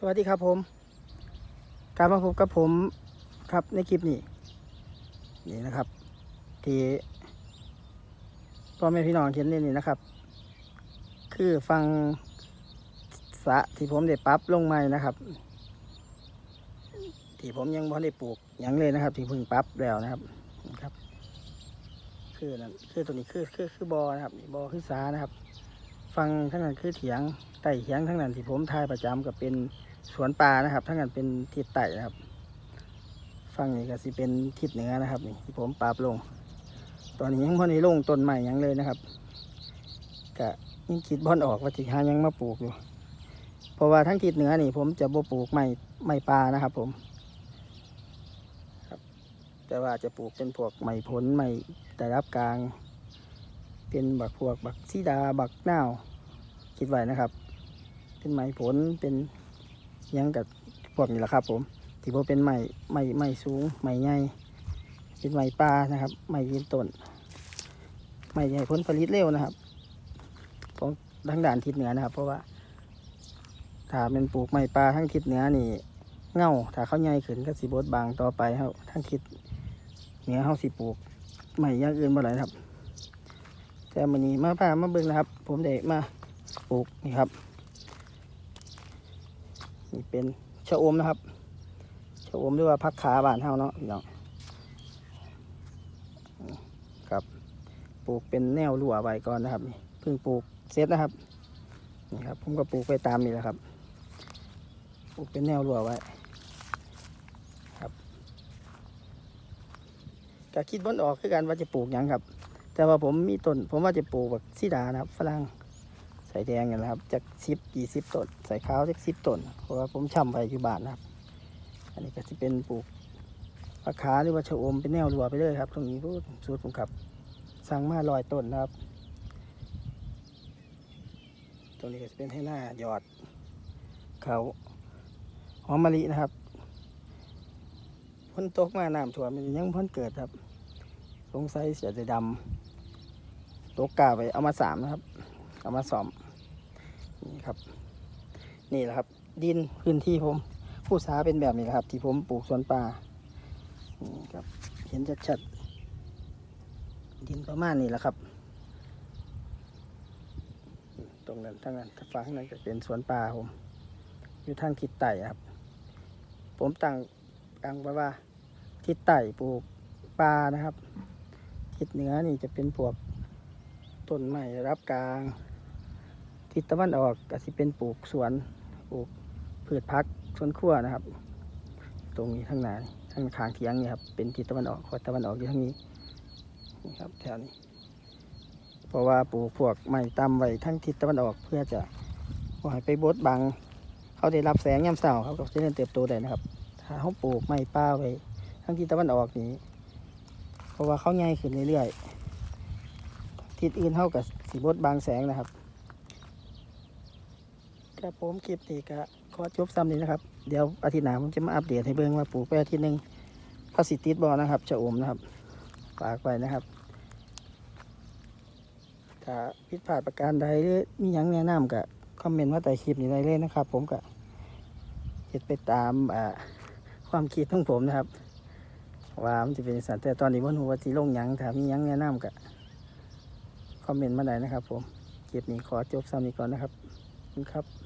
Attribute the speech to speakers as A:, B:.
A: สวัสดีครับผม กลับมาพบกับผมครับในคลิปนี้ นี่นะครับ ที่พ่อแม่พี่น้องเห็นนี่นี่นะครับ คือฟังสะที่ผมได้ปรับลงใหม่นะครับ ที่ผมยังบ่ได้ปลูกยังเลยนะครับ ที่เพิ่งปรับแล้วนะครับครับ คือนั่นคือตัวนี้คือคือคือบอนะครับบอคือสานะครับ ฟังทั้งนั้นคือเถียงไต่เถียงทั้งนั้นที่ผมทายประจำกับเป็นสวนป่านะครับ ทั้งนั้นเป็นทิศใต้นะครับฟังนี่ก็สิเป็นทิศเหนือนะครับนี่ที่ผมปรับลง ตอนนี้ยังพอในลงต้นใหม่ยังเลยนะครับกะยังคิดบ่อนออกว่าจะหายังมาปลูกอยู่ เพราะว่าทั้งทิศเหนือนี่ ผมจะบ่ปลูกไม้ไม้ป่านะครับ ผมครับ แต่ว่าจะปลูกเป็นพวกไม้ผลไม้แต่รับกลาง เป็นบักพวกบักซีดาบักนาว คิดไว้นะครับ เป็นไม้ผลเป็นยังกับพวกนี้แหละครับ ผมที่พอเป็นไม้ไม้ไม้สูงไม้ใหญ่เป็นไม้ป่านะครับไม้ยืนต้นไม้ใหญ่ผลผลิตเร็วนะครับของทางด่านทิศเหนือนะครับ เพราะว่าถ้าเป็นปลูกไม้ป่าทั้งทิศเหนือนี่เง่าถ้าเขาใหญ่ขึ้นก็สิบดบางต่อไปเขาทั้งทิศเหนือเขาสิปลูกไม้ย่างอื่นบ่ได้นะครับ แต่มันนี้มาพามาเบิ่งนะครับ ผมได้มา ปลูกนี่ครับนี่เป็นชะอมนะครับชะอมหรือว่าพักขาบานเฮาเนาะพี่น้องครับปลูกเป็นแนวรั้วไว้ก่อนนะครับนี่เพิ่งปลูกเสร็จนะครับนี่ครับผมก็ปลูกไปตามนี่แหละครับปลูกเป็นแนวรั้วไว้ครับก็คิดบนออกคือกันว่าจะปลูกหยังครับ แต่ว่าผมมีต้นผมว่าจะปลูกแบบซีดานะครับฝรั่ง ใส่แดงกันนะครับจากสิบกี่สิบต้นใส่ขาวจากสิบต้นเพราะว่าผมช่ำไปอยู่บานนะครับ อันนี้ก็จะเป็นปลูกผักขาหรือว่าชะอมเป็นแนวรัวไปเลยครับ ตรงนี้พูดสูตรผมครับสั่งมาลอยต้นนะครับ ตรงนี้ก็จะเป็นให้หน้าหยอดเขาหอมมะลินะครับพ้นตกมาน้ำท่วมันยังพ้นเกิดครับ สงสัยเสียใจดำตัวกาไปเอามาสามนะครับ เอามาสอม นี่ครับ นี่แหละครับ ดินพื้นที่ผมผู้สาเป็นแบบนี้แหละครับ ที่ผมปลูกสวนป่านี่ครับ เห็นชัดๆดินประมาณนี้แหละครับ ตรงนั้นทั้งนั้นฝั่งนั้นก็เป็นสวนป่าผมอยู่ทางทิศใต้ครับ ผมตั้งตั้งไว้ว่าทิศใต้ปลูกป่านะครับ ทิศเหนือนี่จะเป็นพวกต้นไม้รับกลาง ทิศตะวันออกก็สิเป็นปลูกสวนปลูกพืชพักสวนครัวนะครับ ตรงนี้ทางหนานี่ทางขางเทียงนี่ครับเป็นทิศตะวันออกขอตะวันออกอยู่ทางนี้นี่ครับแถวนี้ เพราะว่าปลูกพวกไม้ตำไว้ทั้งทิศตะวันออกเพื่อจะบ่ให้ไปบดบัง เขาได้รับแสงยามเช้าเขาก็จะเริญเติบโตได้นะครับ ถ้าเขาปลูกไม้ป่าไว้ทั้งทิศตะวันออกนี้ เพราะว่าเขาใหญ่ขึ้นเรื่อยๆทิศอื่นเท่ากับสีบดบางแสงนะครับ ครับผมคลิปนี้ก็ขอจบซ้ำนี้นะครับ เดี๋ยวอาทิตย์หน้าผมจะมาอัปเดตให้เบิ่งว่าปลูกไปอาทิตย์หนึ่งพอสิติดบอนะครับจะอมนะครับฝากไว้นะครับ ถ้าผิดพลาดประการใดหรือมีหยังแนะนำก็คอมเมนต์มาใต้คลิปนี้ได้เลยนะครับ ผมก็เห็ดไปตามความคิดของผมนะครับ ว่ามันจะเป็นสัตว์แต่ตอนนี้วันหัวาสีลงยังถ้ามียังแนะนำก็คอมเมนต์มาได้นะครับ ผมคลิปนี้ขอจบซ้ำนี้ก่อนนะครับขอบคุณครับ